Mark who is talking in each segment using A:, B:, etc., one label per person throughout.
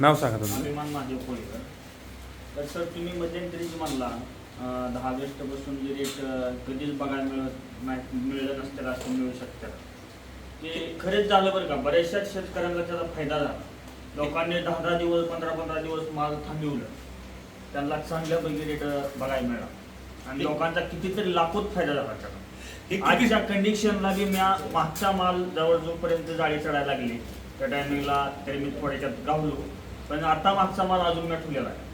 A: नाव सांगा तुमचं
B: अभिमान महादेव कोळीकर तर सर तुम्ही मध्यंतरीच म्हणला दहा ऑगस्टपासून जे रेट कधीच बघायला मिळत नाही मिळलं नसतं असं मिळू शकतं. ते खरेच झालं बरं का? बऱ्याचशा शेतकऱ्यांना त्याचा फायदा झाला. लोकांनी दहा दहा दिवस पंधरा पंधरा दिवस माल थांबवलं. त्यांना चांगल्यापैकी रेट बघायला मिळाला. आणि लोकांचा कितीतरी लाखोत फायदा झाला
C: हे किती-
B: आजच्या कंडिशनला बी म्या मागचा माल जवळ जोपर्यंत जाळी चढायला लागली त्या टायमिंगला तरी मी थोड्याच्यात गावलो. पण आता मागचा माल अजून मी ठेवलेला आहे.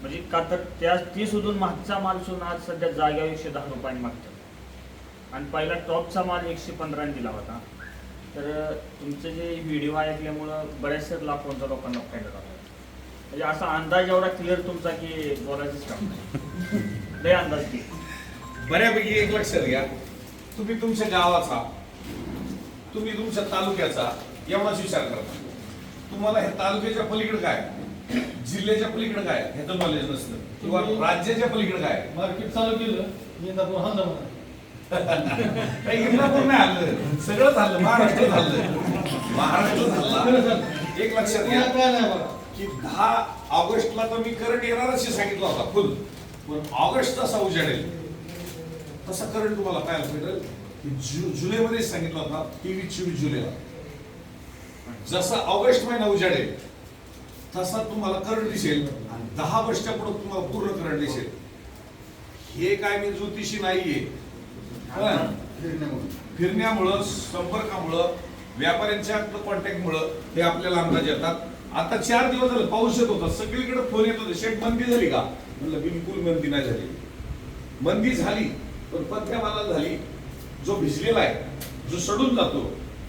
B: म्हणजे का तर त्या ती सुधून मागचा माल सुद्धा आज सध्या जागा एकशे दहा रुपयांनी मागतात आणि पहिला टॉपचा माल एकशे पंधराने दिला होता. तर तुमचे जे व्हिडिओ ऐकल्यामुळं बऱ्याचशा लाखोंचा लोकांना फायदा झाला. म्हणजे असा अंदाज एवढा क्लिअर तुमचा की बोलायचंच काम नाही. लय अंदाज की
C: बऱ्यापैकी एक लक्षात घ्या तुम्ही तुमच्या गावाचा तुम्ही तुमच्या तालुक्याचा एवढाच विचार करता तुम्हाला ह्या तालुक्याच्या पलीकडे काय? जिल्ह्याच्या पलीकडे काय? ह्याचं नॉलेज नसतं. किंवा राज्याच्या पलीकडे काय?
D: मार्केट चालू केलं इंदापूर हल्ला
C: काही इंदापूर नाही हल्लं सगळंच हल्लं महाराष्ट्र हल्लं महाराष्ट्र हल्ला एक लक्षात घ्या.
D: नाही
C: की दहा ऑगस्टला तर मी करंट येणारच हे सांगितलं होता फुल पण ऑगस्ट जसा उजाडेल तसा करंट तुम्हाला पाहायला भेटेल की जु जुलैमध्ये सांगितलं होता तेवीस चोवीस जुलैला. जसा ऑगस्ट महिना उजाडेल तसा तुम्हाला करंट दिसेल आणि दहा वर्षाच्या पुढे तुम्हाला पूर्ण करंट दिसेल. हे काय मी ज्योतिषी नाहीये. पण फिरण्यामुळं. संपर्कामुळं व्यापाऱ्यांच्या कॉन्टॅक्टमुळं हे आपल्याला अंदाज येतात. आता चार दिवस झाले पाऊस येत होता. सगळीकडे फोन येत होते. शेट मंदी झाली का? म्हणलं बिलकुल मंदी नाही झाली. मंदी झाली पण पथ्या झाली. जो भिजलेला आहे जो सडून जातो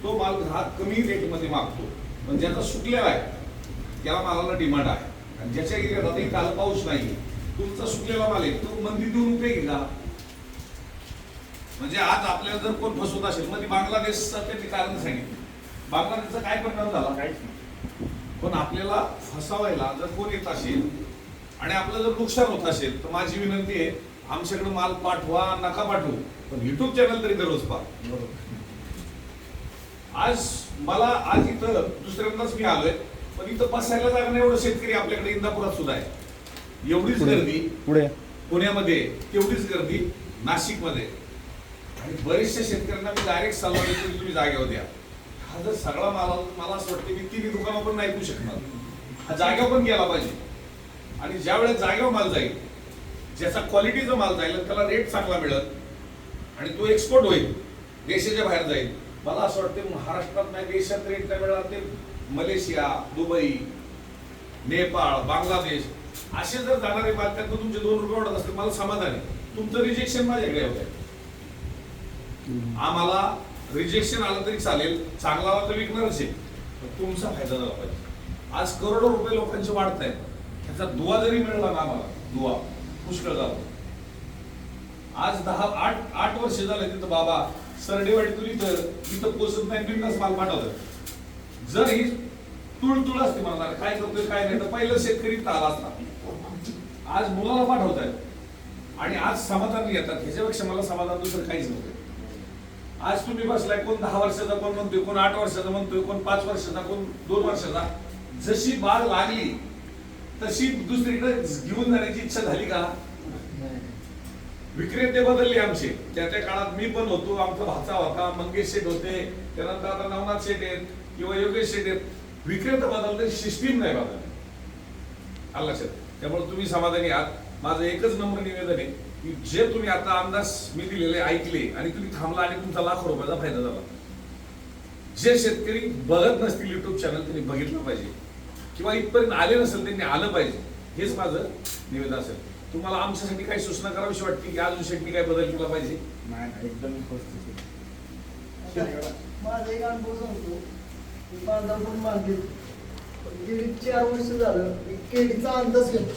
C: तो माल ग्राहक कमी रेटमध्ये मागतो. पण ज्याचा सुकलेला आहे. त्याला मालाला डिमांड आहे. आणि ज्याच्या एरियात काल पाऊस नाही. तुमचा सुकलेला माल आहे तो मंदी देऊन उपयोगी का म्हणजे आज आपल्याला जर कोण फसवत असेल मध्ये बांगलादेशचं त्यांनी कारण सांगितलं. बांगलादेशचा काय परिणाम झाला?
B: काहीच नाही.
C: पण आपल्याला फसवायला जर कोण येत असेल आणि आपलं जर नुकसान होत असेल तर माझी विनंती आहे आमच्याकडे माल पाठवा नका पाठवू. पण युट्यूब चॅनल तरी दररोज पहा. आज मला आज इथं दुसऱ्यांदाच मी आलोय पण इथं बसायला जागा नाही एवढं शेतकरी आपल्याकडे इंदापुरात सुद्धा आहे. एवढीच. गर्दी
A: पुढे.
C: पुण्यामध्ये तेवढीच गर्दी नाशिकमध्ये. आणि बरेचशा शेतकऱ्यांना मी डायरेक्ट सल्ला देतो की तुम्ही जागेवर द्या हा जर सगळा मला मला असं वाटतं मी तिन्ही दुकानं पण नाही ऐकू शकणार. हा जागेवर पण गेला पाहिजे. आणि ज्या वेळेस जागेवर माल जाईल ज्याचा क्वालिटीचा माल जाईल त्याला रेट चांगला मिळत आणि तो एक्सपोर्ट होईल देशाच्या बाहेर जाईल मला असं वाटतं महाराष्ट्रात नाही देशात रेट नाही मिळाला ते मलेशिया दुबई नेपाळ बांगलादेश असे जर जाणारे माल त्यातनं तुमचे दोन रुपये वाढत असतील मला समाधान आहे. तुमचं रिजेक्शन माझ्याकडे होत आहे आम्हाला रिजेक्शन आलं तरी चालेल चांगला आला तर विकणारच आहे पण तुमचा फायदा झाला पाहिजे. आज करोडो रुपये लोकांचे वाढत आहेत. त्याचा दुवा जरी मिळाला ना आम्हाला दुवा पुष्कळ झाला. आज दहा आठ आठ वर्ष झालं तिथं बाबा सरडेवाडी तुम्ही इथं इथं पोचत नाही बिंदास माल पाठवलं. जर ही तुळतुळ असते म्हणणार काय करतोय काय नाही तर पहिलं शेतकरी इथं आला असता. आज मुलाला पाठवतायत. आणि आज समाधान येतात. ह्याच्यापेक्षा मला समाधान दुसरं काहीच नव्हतं. आज तुम्ही बसलाय कोण दहा वर्षाचा कोण म्हणतोय कोण आठ वर्षाचा म्हणतोय कोण पाच वर्षाचा कोण दोन वर्षाचा. जशी बाग लागली तशी दुसरीकडे घेऊन जाण्याची इच्छा झाली का? विक्रेते बदलले आमचे. त्या त्या काळात मी पण होतो आमचा भाचा होता मंगेश शेठ होते त्यानंतर आता नवनाथ शेठ आहेत किंवा योगेश शेठ आहेत. विक्रेते बदलते सिस्टीम नाही बदलली. आलं लक्षात? त्यामुळे तुम्ही समाधानी आहात. माझं एकच नम्र निवेदन आहे की जे तुम्ही आता अंदाज मी दिलेले ऐकले आणि तुम्ही थांबला आणि तुमचा लाखो रुपयाचा फायदा झाला. जे शेतकरी बघत नसतील युट्यूब चॅनल त्यांनी बघितलं पाहिजे. किंवा इथपर्यंत आले नसेल त्यांनी आलं पाहिजे. हेच माझं निवेदन असेल. तुम्हाला आमच्यासाठी काही सूचना करावीशी वाटते की अजून शेट्टी काय बदल केला पाहिजे?
B: नाही एकदम
E: माझा एक अनुभव सांगतो. मी बांधापूर मागे गेली चार वर्ष झालं केळीचा अंदाज घेतो.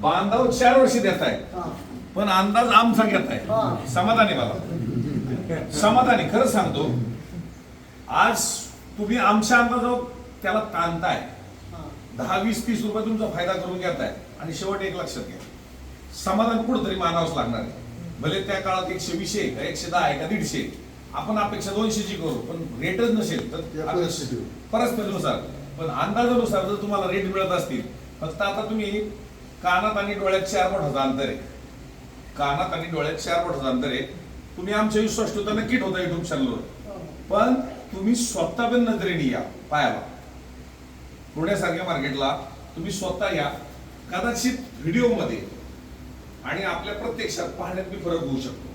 C: बांधाव चार वर्ष देत आहे पण अंदाज आमचा घेत आहे. समाधानी मला. समाधानी खरं सांगतो. आज तुम्ही आमच्या अंदाजावर त्याला ताणताय. दहा वीस तीस रुपये तुमचा फायदा करून घेताय. आणि शेवट एक लक्षात घ्या. समाधान कुठंतरी मानावंच लागणार आहे. भले त्या काळात एकशे वीस आहे का एकशे दहा आहे का दीडशे आपण अपेक्षा दोनशेची करू पण रेटच नसेल तर. परिस्थितीनुसार. पण अंदाजानुसार जर तुम्हाला रेट मिळत असतील फक्त आता तुम्ही कानात आणि डोळ्यात चार बोटाचं अंतर आहे. कानात आणि डोळ्यात चार बोटाचं अंतर आहे. तुम्ही आमच्या विश्वास ठेवता नक्की ठेवता युट्यूब चॅनलवर पण तुम्ही स्वतः पण नजरेने या पायाला. पुण्यासारख्या मार्केटला तुम्ही स्वतः या. कदाचित व्हिडिओमध्ये आणि आपल्या प्रत्यक्षात पाहण्यात मी फरक होऊ शकतो.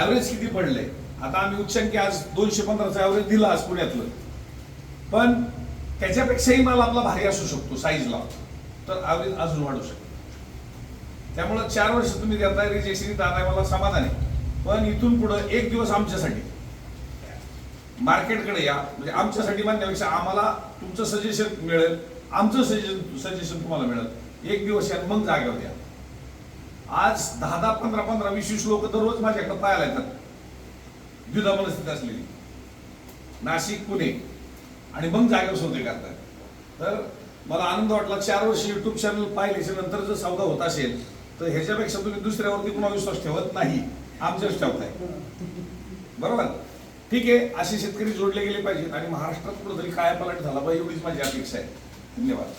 C: ऍव्हरेज किती पडले आता आम्ही उच्चांकी आज दोनशे पंधराचा ऍव्हरेज दिला आज पुण्यातलं. पण त्याच्यापेक्षाही माल आपला भारी असू शकतो साईजला तर ऍव्हरेज अजून वाढू शकतो. त्यामुळं चार वर्ष तुम्ही देताय रिजेक्शन दादा मला समाधान आहे. पण इथून पुढं एक दिवस आमच्यासाठी. मार्केटकडे या. म्हणजे आमच्यासाठी म्हणण्यापेक्षा आम्हाला तुमचं सजेशन मिळेल. आमचं सजेशन सजेशन तुम्हाला मिळेल. एक दिवस या मग जागेवर द्या आज दहा दहा पंधरा पंधरा वीस वीस लोक दररोज माझ्याकडे पाहायला येतात. द्विधा मनस्थिती असलेली. नाशिक पुणे. आणि मग जागेवर सौदे करतात. तर मला आनंद वाटला चार वर्ष युट्यूब चॅनल पाहिल्याच्या नंतर जर सौदा होत असेल तर ह्याच्यापेक्षा तुम्ही दुसऱ्यावरती कुणा विश्वास ठेवत नाही. आमच्याच ठेवताय. बरोबर? ठीक आहे असे शेतकरी जोडले गेले पाहिजेत आणि महाराष्ट्रात कुठंतरी काय पलट झाला पाहिजे एवढीच माझी अपेक्षा आहे. धन्यवाद.